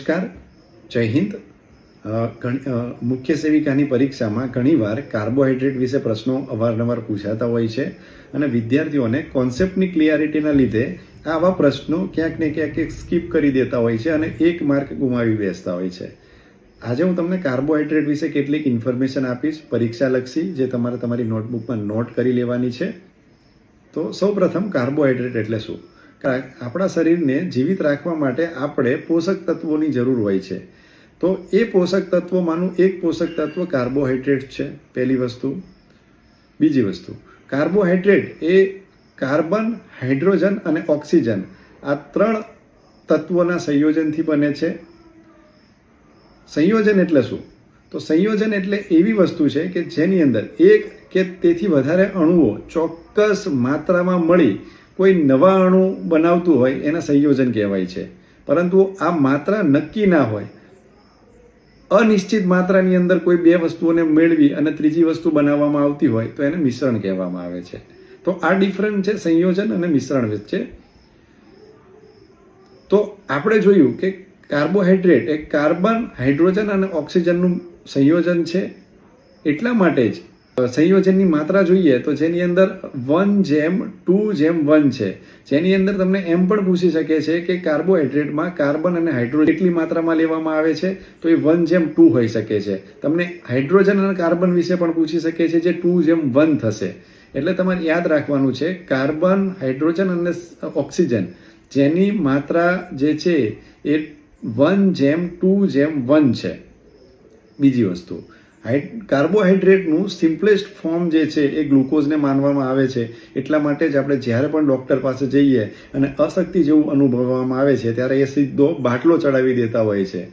નમસ્કાર, જય હિન્દ. મુખ્ય સેવિકાની પરીક્ષામાં ઘણીવાર કાર્બોહાઈડ્રેટ વિશે પ્રશ્નો અવારનવાર પૂછાતા હોય છે અને વિદ્યાર્થીઓને કોન્સેપ્ટની ક્લિયરિટીના લીધે આવા પ્રશ્નો ક્યાંક ને ક્યાંક સ્કીપ કરી દેતા હોય છે અને એક માર્ક ગુમાવી બેસતા હોય છે. આજે હું તમને કાર્બોહાઈડ્રેટ વિશે કેટલીક ઇન્ફોર્મેશન આપીશ પરીક્ષાલક્ષી જે તમારે તમારી નોટબુકમાં નોટ કરી લેવાની છે. તો સૌપ્રથમ કાર્બોહાઈડ્રેટ એટલે શું? આપણા શરીરને જીવિત રાખવા માટે આપણે પોષક તત્વોની જરૂર હોય છે. તો એ પોષક તત્વોમાંનું એક પોષક તત્વ કાર્બોહાઈડ્રેટ છે, પહેલી વસ્તુ. બીજી વસ્તુ, કાર્બોહાઈડ્રેટ એ કાર્બન હાઇડ્રોજન અને ઓક્સિજન આ ત્રણ તત્વોના સંયોજનથી બને છે. સંયોજન એટલે શું? તો સંયોજન એટલે એવી વસ્તુ છે કે જેની અંદર એક કે તેથી વધારે અણુઓ ચોક્કસ માત્રામાં મળી કોઈ નવા અણુ બનાવતું હોય એને સંયોજન કહેવાય છે. પરંતુ આ માત્રા નક્કી ના હોય. અનિશ્ચિત માત્રાની અંદર કોઈ બે વસ્તુઓને મેળવી અને ત્રીજી વસ્તુ બનાવવામાં આવતી હોય તો એને મિશ્રણ કહેવામાં આવે છે. તો આ ડિફરન્ટ છે સંયોજન અને મિશ્રણ વચ્ચે. તો આપણે જોયું કે કાર્બોહાઈડ્રેટ એ કાર્બન, હાઇડ્રોજન અને ઓક્સિજનનું સંયોજન છે એટલા માટે જ સંયોજનની માત્રા જોઈએ તો જેની અંદર વન જેમ ટુ જેમ વન છે. જેની અંદર તમને એમ પણ પૂછી શકે છે કે કાર્બોહાઈડ્રેટમાં કાર્બન અને હાઇડ્રોજન કેટલી માત્રામાં લેવામાં આવે છે? તો એ વન જેમ ટુ હોઈ શકે છે. તમને હાઇડ્રોજન અને કાર્બન વિશે પણ પૂછી શકે છે જે ટુ જેમ વન થશે. એટલે તમારે યાદ રાખવાનું છે, કાર્બન, હાઇડ્રોજન અને ઓક્સિજન જેની માત્રા જે છે એ વન જેમ ટુ જેમ વન છે. બીજી વસ્તુ. કાર્બોહાઈડ્રેટનું સિમ્પલેસ્ટ ફોર્મ જે છે એ ગ્લુકોઝને માનવામાં આવે છે. એટલા માટે જ આપણે જ્યારે પણ ડૉક્ટર પાસે જઈએ અને અશક્તિ જેવું અનુભવવામાં આવે છે, ત્યારે એ સીધો બાટલો ચડાવી દેતા હોય છે.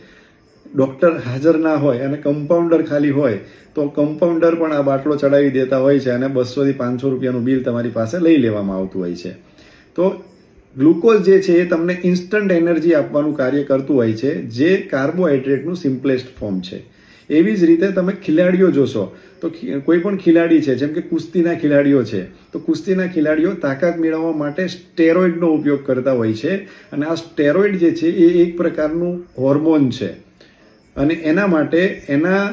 ડૉક્ટર હાજર ના હોય અને કમ્પાઉન્ડર ખાલી હોય, તો કમ્પાઉન્ડર પણ આ બાટલો ચડાવી દેતા હોય છે અને બસોથી પાંચસો રૂપિયાનું બિલ તમારી પાસે લઈ લેવામાં આવતું હોય છે. તો ગ્લુકોઝ જે છે એ તમને ઇન્સ્ટન્ટ એનર્જી આપવાનું કાર્ય કરતું હોય છે, જે કાર્બોહાઈડ્રેટનું સિમ્પલેસ્ટ ફોર્મ છે. એવી જ રીતે તમે ખેલાડીઓ જોશો, તો કોઈ પણ ખેલાડી છે, જેમ કે કુસ્તીના ખેલાડીઓ છે, તો કુસ્તીના ખેલાડીઓ તાકાત મેળવવા માટે સ્ટેરોઇડનો ઉપયોગ કરતા હોય છે અને આ સ્ટેરોઇડ જે છે એ એક પ્રકારનું હોર્મોન છે. અને એના માટે, એના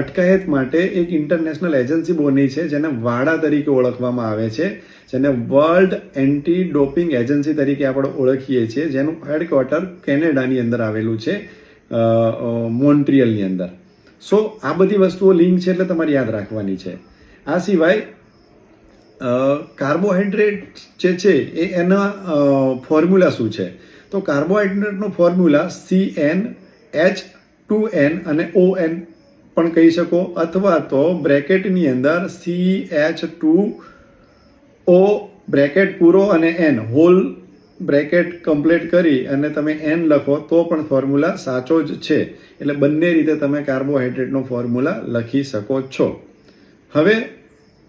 અટકાયત માટે એક ઇન્ટરનેશનલ એજન્સી બની છે, જેને વાડા તરીકે ઓળખવામાં આવે છે, જેને વર્લ્ડ એન્ટી ડોપિંગ એજન્સી તરીકે આપણે ઓળખીએ છીએ, જેનું હેડક્વાર્ટર કેનેડાની અંદર આવેલું છે મોન્ટ્રિયલની અંદર. સો આ બધી વસ્તુઓ લિંક છે એટલે તમારે યાદ રાખવાની છે. આ સિવાય કાર્બોહાઈડ્રેટ જે છે એ એના ફોર્મ્યુલા શું છે? તો કાર્બોહાઈડ્રેટનો formula C N H two N અને ઓ એન પણ કહી શકો, અથવા તો બ્રેકેટની અંદર C H two O bracket પૂરો અને એન હોલ બ્રેકેટ કમ્પ્લીટ કરી અને તમે એન લખો, તો પણ ફોર્મ્યુલા સાચો જ છે. એટલે બંને રીતે તમે કાર્બોહાઈડ્રેટનો ફોર્મ્યુલા લખી શકો છો. હવે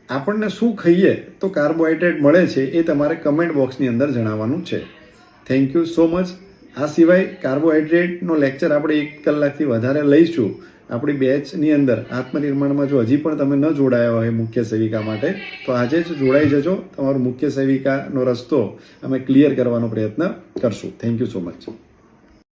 આપણને શું ખાઈએ તો કાર્બોહાઈડ્રેટ મળે છે એ તમારે કમેન્ટ બોક્સની અંદર જણાવવાનું છે. થેન્ક યુ સો મચ આ સિવાય કાર્બોહાઈડ્રેટનો લેક્ચર આપણે એક કલાકથી વધારે લઈશું. આપણી બેચની અંદર આત્મનિર્માણમાં જો હજી પણ તમે ન જોડાયા હોય મુખ્ય સેવિકા માટે, તો આજે જ જોડાઈ જજો. તમારો મુખ્ય સેવિકાનો રસ્તો અમે ક્લિયર કરવાનો પ્રયત્ન કરશું. Thank you so much